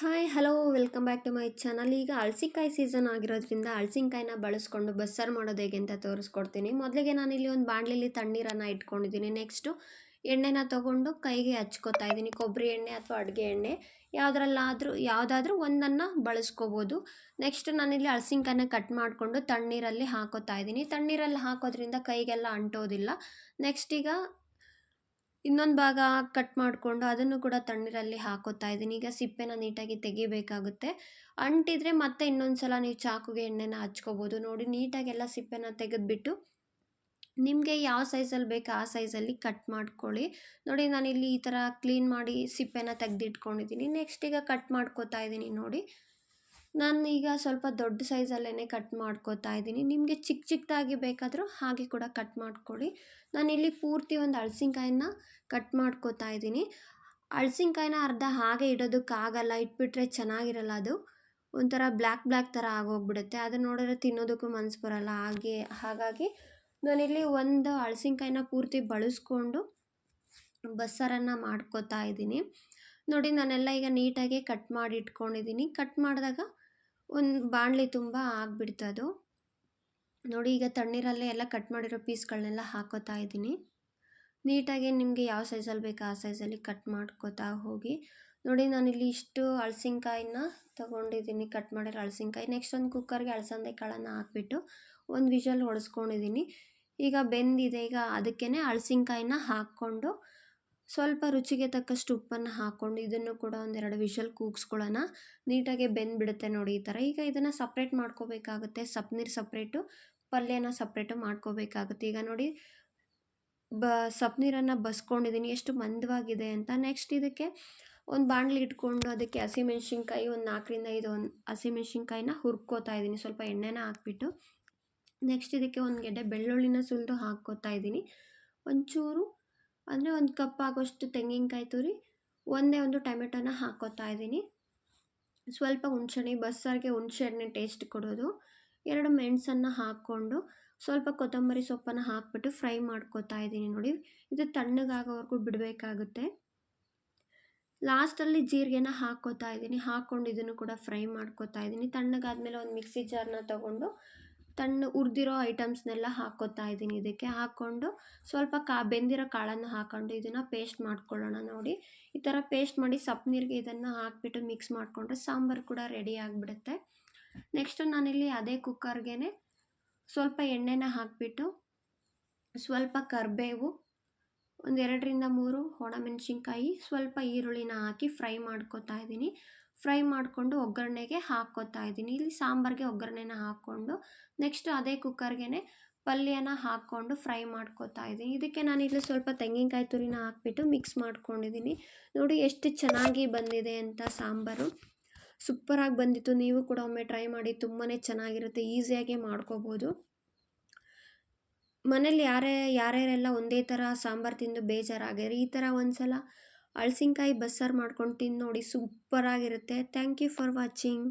Hi hello welcome back to my channel ಈಗ ಹಲಸಿಕಾಯಿ season ಆಗಿರೋದ್ರಿಂದ ಹಲಸಿನಕಾಯಿನ ಬಳಸ್ಕೊಂಡು ಬಸ್ಸಾರು ಮಾಡೋದು ಹೇಗೆ ಅಂತ ತೋರಿಸ್ಕೊಡ್ತೀನಿ. ಮೊದಲಿಗೆ ನಾನಿಲ್ಲಿ ಒಂದು ಬಾಣಲಿಲಿ ತಣ್ಣೀರನ್ನು ಇಟ್ಕೊಂಡಿದ್ದೀನಿ. ನೆಕ್ಸ್ಟು ಎಣ್ಣೆನ ತೊಗೊಂಡು ಕೈಗೆ ಹಚ್ಕೋತಾ ಇದ್ದೀನಿ. ಕೊಬ್ಬರಿ ಎಣ್ಣೆ ಅಥವಾ ಅಡುಗೆ ಎಣ್ಣೆ. ಯಾವುದ್ರಲ್ಲಾದರೂ, ಯಾವುದಾದ್ರೂ ಒಂದನ್ನು ಬಳಸ್ಕೋಬೋದು. ನೆಕ್ಸ್ಟ್ ನಾನಿಲ್ಲಿ ಹಲಸಿನಕಾಯಿನ ಕಟ್ ಮಾಡಿಕೊಂಡು ತಣ್ಣೀರಲ್ಲಿ ಹಾಕೋತಾ ಇದ್ದೀನಿ. ತಣ್ಣೀರಲ್ಲಿ ಹಾಕೋದ್ರಿಂದ ಕೈಗೆಲ್ಲ ಅಂಟೋದಿಲ್ಲ. ನೆಕ್ಸ್ಟ್ ಈಗ ಇನ್ನೊಂದು ಭಾಗ ಕಟ್ ಮಾಡಿಕೊಂಡು ಅದನ್ನು ಕೂಡ ತಣ್ಣೀರಲ್ಲಿ ಹಾಕೋತಾ ಇದ್ದೀನಿ. ಈಗ ಸಿಪ್ಪೆನ ನೀಟಾಗಿ ತೆಗಿಬೇಕಾಗುತ್ತೆ. ಅಂಟಿದ್ರೆ ಮತ್ತೆ ಇನ್ನೊಂದು ಸಲ ನೀವು ಚಾಕುಗೆ ಎಣ್ಣೆನ ಹಚ್ಕೋಬೋದು. ನೋಡಿ, ನೀಟಾಗೆಲ್ಲ ಸಿಪ್ಪೆನ ತೆಗೆದುಬಿಟ್ಟು ನಿಮಗೆ ಯಾವ ಸೈಜಲ್ಲಿ ಬೇಕು ಆ ಸೈಜಲ್ಲಿ ಕಟ್ ಮಾಡ್ಕೊಳ್ಳಿ. ನೋಡಿ, ನಾನಿಲ್ಲಿ ಈ ಥರ ಕ್ಲೀನ್ ಮಾಡಿ ಸಿಪ್ಪೆನ ತೆಗೆದಿಟ್ಕೊಂಡಿದ್ದೀನಿ. ನೆಕ್ಸ್ಟ್ ಈಗ ಕಟ್ ಮಾಡ್ಕೋತಾ ಇದ್ದೀನಿ ನೋಡಿ. ನಾನು ಈಗ ಸ್ವಲ್ಪ ದೊಡ್ಡ ಸೈಜಲ್ಲೇ ಕಟ್ ಮಾಡ್ಕೋತಾ ಇದ್ದೀನಿ. ನಿಮಗೆ ಚಿಕ್ಕ ಚಿಕ್ಕದಾಗಿ ಬೇಕಾದರೂ ಹಾಗೆ ಕೂಡ ಕಟ್ ಮಾಡ್ಕೊಳ್ಳಿ. ನಾನಿಲ್ಲಿ ಪೂರ್ತಿ ಒಂದು ಹಳ್ಸಿನ್ಕಾಯಿನ ಕಟ್ ಮಾಡ್ಕೋತಾ ಇದ್ದೀನಿ. ಹಳ್ಸಿನ್ಕಾಯಿನ ಅರ್ಧ ಹಾಗೆ ಇಡೋದಕ್ಕಾಗಲ್ಲ ಇಟ್ಬಿಟ್ರೆ ಚೆನ್ನಾಗಿರಲ್ಲ ಅದು. ಒಂಥರ ಬ್ಲ್ಯಾಕ್ ಬ್ಲ್ಯಾಕ್ ಥರ ಆಗೋಗ್ಬಿಡುತ್ತೆ. ಅದನ್ನು ನೋಡಿದ್ರೆ ತಿನ್ನೋದಕ್ಕೂ ಮನಸ್ಸು ಬರೋಲ್ಲ. ಹಾಗೆ, ಹಾಗಾಗಿ ನಾನಿಲ್ಲಿ ಒಂದು ಹಳ್ಸಿನ್ಕಾಯಿನ ಪೂರ್ತಿ ಬಳಸ್ಕೊಂಡು ಬಸ್ಸಾರನ್ನು ಮಾಡ್ಕೋತಾ ಇದ್ದೀನಿ. ನೋಡಿ, ನಾನೆಲ್ಲ ಈಗ ನೀಟಾಗಿ ಕಟ್ ಮಾಡಿ ಇಟ್ಕೊಂಡಿದ್ದೀನಿ ಕಟ್ ಮಾಡಿದಾಗ ಒಂದು ಬಾಣಲಿ ತುಂಬ ಆಗಿಬಿಡ್ತದು. ನೋಡಿ ಈಗ ತಣ್ಣೀರಲ್ಲೇ ಎಲ್ಲ ಕಟ್ ಮಾಡಿರೋ ಪೀಸ್ಗಳನ್ನೆಲ್ಲ ಹಾಕೋತಾ ಇದ್ದೀನಿ. ನೀಟಾಗಿ ನಿಮಗೆ ಯಾವ ಸೈಜಲ್ಲಿ ಬೇಕು ಆ ಸೈಜಲ್ಲಿ ಕಟ್ ಮಾಡ್ಕೋತಾ ಹೋಗಿ. ನೋಡಿ ನಾನಿಲ್ಲಿ ಇಷ್ಟು ಹಳಸಿನ್ಕಾಯಿನ ತೊಗೊಂಡಿದ್ದೀನಿ ಕಟ್ ಮಾಡಿರೋ ಹಳಸಿನ್ಕಾಯಿ ನೆಕ್ಸ್ಟ್ ಒಂದು ಕುಕ್ಕರ್ಗೆ ಅಳಸಂದೆ ಕಾಳನ್ನು ಹಾಕ್ಬಿಟ್ಟು ಒಂದು ವಿಷಲ್ ಹೊಡೆಸ್ಕೊಂಡಿದ್ದೀನಿ. ಈಗ ಬೆಂದಿದೆ, ಈಗ ಅದಕ್ಕೇ ಹಳಸಿನ್ಕಾಯಿನ ಹಾಕ್ಕೊಂಡು ಸ್ವಲ್ಪ ರುಚಿಗೆ ತಕ್ಕಷ್ಟು ಉಪ್ಪನ್ನು ಹಾಕ್ಕೊಂಡು ಇದನ್ನು ಕೂಡ ಒಂದೆರಡು ವಿಷಲ್ ಕೂಗಿಸ್ಕೊಳ್ಳೋಣ. ನೀಟಾಗಿ ಬೆಂದ್ಬಿಡುತ್ತೆ ನೋಡಿ ಈ ಥರ. ಈಗ ಇದನ್ನು ಸಪ್ರೇಟ್ ಮಾಡ್ಕೋಬೇಕಾಗುತ್ತೆ. ಸಪ್ನೀರು ಸಪ್ರೇಟು, ಪಲ್ಯನ ಸಪ್ರೇಟು ಮಾಡ್ಕೋಬೇಕಾಗುತ್ತೆ. ಈಗ ನೋಡಿ, ಬ ಸಪ್ನೀರನ್ನು ಬಸ್ಕೊಂಡಿದ್ದೀನಿ. ಎಷ್ಟು ಮಂದವಾಗಿದೆ ಅಂತ. ನೆಕ್ಸ್ಟ್ ಇದಕ್ಕೆ ಒಂದು ಬಾಣಲಿ ಇಟ್ಕೊಂಡು ಅದಕ್ಕೆ ಹಸಿಮೆಣ್ಸಿನ್ಕಾಯಿ ಒಂದು ನಾಲ್ಕರಿಂದ ಐದು ಒಂದು ಹಸಿಮೆಣ್ಸಿನ್ಕಾಯಿನ ಹುರ್ಕೋತಾ ಇದ್ದೀನಿ. ಸ್ವಲ್ಪ ಎಣ್ಣೆನ ಹಾಕ್ಬಿಟ್ಟು. ನೆಕ್ಸ್ಟ್ ಇದಕ್ಕೆ ಒಂದು ಗೆಡ್ಡೆ ಬೆಳ್ಳುಳ್ಳಿನ ಸುಲಿದು ಹಾಕ್ಕೋತಾ ಇದ್ದೀನಿ. ಒಂಚೂರು ಅಂದರೆ ಒಂದು ಕಪ್ ಆಗೋಷ್ಟು ತೆಂಗಿನಕಾಯಿ ತುರಿ, ಒಂದೇ ಒಂದು ಟೊಮೆಟೊನ ಹಾಕೋತಾ ಇದ್ದೀನಿ. ಸ್ವಲ್ಪ ಹುಣಸೆಹಣ್ಣು, ಬಸ್ಸಾರಿಗೆ ಹುಣ್ಸೆಹಣ್ಣೆ ಟೇಸ್ಟ್ ಕೊಡೋದು. ಎರಡು ಮೆಣಸನ್ನು ಹಾಕ್ಕೊಂಡು ಸ್ವಲ್ಪ ಕೊತ್ತಂಬರಿ ಸೊಪ್ಪನ್ನು ಹಾಕ್ಬಿಟ್ಟು ಫ್ರೈ ಮಾಡ್ಕೋತಾ ಇದ್ದೀನಿ ನೋಡಿ. ಇದು ತಣ್ಣಗಾಗೋವರೆಗೂ ಬಿಡಬೇಕಾಗುತ್ತೆ. ಲಾಸ್ಟಲ್ಲಿ ಜೀರಿಗೆನ ಹಾಕ್ಕೋತಾ ಇದ್ದೀನಿ. ಹಾಕ್ಕೊಂಡು ಇದನ್ನು ಕೂಡ ಫ್ರೈ ಮಾಡ್ಕೋತಾ ಇದ್ದೀನಿ. ತಣ್ಣಗಾದ್ಮೇಲೆ ಒಂದು ಮಿಕ್ಸಿ ಜಾರ್ನ ತೊಗೊಂಡು ತಣ್ಣ ಹುರಿದಿರೋ ಐಟಮ್ಸ್ನೆಲ್ಲ ಹಾಕೋತಾ ಇದ್ದೀನಿ. ಇದಕ್ಕೆ ಹಾಕ್ಕೊಂಡು ಸ್ವಲ್ಪ ಕಾ, ಬೆಂದಿರೋ ಕಾಳನ್ನು ಹಾಕ್ಕೊಂಡು ಇದನ್ನು ಪೇಸ್ಟ್ ಮಾಡ್ಕೊಳ್ಳೋಣ ನೋಡಿ. ಈ ಥರ ಪೇಸ್ಟ್ ಮಾಡಿ ಸಪ್ ನೀರಿಗೆ ಇದನ್ನು ಹಾಕಿಬಿಟ್ಟು ಮಿಕ್ಸ್ ಮಾಡಿಕೊಂಡ್ರೆ ಸಾಂಬಾರು ಕೂಡ ರೆಡಿ ಆಗಿಬಿಡುತ್ತೆ. ನೆಕ್ಸ್ಟು ನಾನಿಲ್ಲಿ ಅದೇ ಕುಕ್ಕರ್ಗೆ ಸ್ವಲ್ಪ ಎಣ್ಣೆನ ಹಾಕಿಬಿಟ್ಟು ಸ್ವಲ್ಪ ಕರಿಬೇವು ಒಂದೆರಡರಿಂದ ಮೂರು ಒಣಮೆಣ್ಸಿನ್ಕಾಯಿ ಸ್ವಲ್ಪ ಈರುಳ್ಳಿನ ಹಾಕಿ ಫ್ರೈ ಮಾಡ್ಕೋತಾ ಇದ್ದೀನಿ. ಫ್ರೈ ಮಾಡಿಕೊಂಡು ಒಗ್ಗರಣೆಗೆ ಹಾಕ್ಕೋತಾ ಇದ್ದೀನಿ. ಇಲ್ಲಿ ಸಾಂಬಾರಿಗೆ ಒಗ್ಗರಣೆನ ಹಾಕ್ಕೊಂಡು ನೆಕ್ಸ್ಟ್ ಅದೇ ಕುಕ್ಕರ್ಗೆ ಪಲ್ಯನ ಹಾಕ್ಕೊಂಡು ಫ್ರೈ ಮಾಡ್ಕೋತಾ ಇದ್ದೀನಿ. ಇದಕ್ಕೆ ನಾನು ಇಲ್ಲಿ ಸ್ವಲ್ಪ ತೆಂಗಿನಕಾಯಿ ತುರಿನ ಹಾಕ್ಬಿಟ್ಟು ಮಿಕ್ಸ್ ಮಾಡ್ಕೊಂಡಿದ್ದೀನಿ. ನೋಡಿ ಎಷ್ಟು ಚೆನ್ನಾಗಿ ಬಂದಿದೆ ಅಂತ ಸಾಂಬಾರು. ಸೂಪರಾಗಿ ಬಂದಿತ್ತು. ನೀವು ಕೂಡ ಒಮ್ಮೆ ಟ್ರೈ ಮಾಡಿ ತುಂಬಾ ಚೆನ್ನಾಗಿರುತ್ತೆ. ಈಸಿಯಾಗಿ ಮಾಡ್ಕೋಬೋದು. ಮನೇಲಿ ಯಾರೇ, ಯಾರ್ಯಾರೆಲ್ಲ ಒಂದೇ ಥರ ಸಾಂಬಾರು ತಿಂದು ಬೇಜಾರಾಗ್ಯಾರ, ಈ ಥರ ಒಂದು ಸಲ ಅಳಸಿನ್ಕಾಯಿ ಬಸ್ಸಾರು ಮಾಡ್ಕೊಂಡು ತಿಂದು ನೋಡಿ ಸೂಪರಾಗಿರುತ್ತೆ. Thank you for watching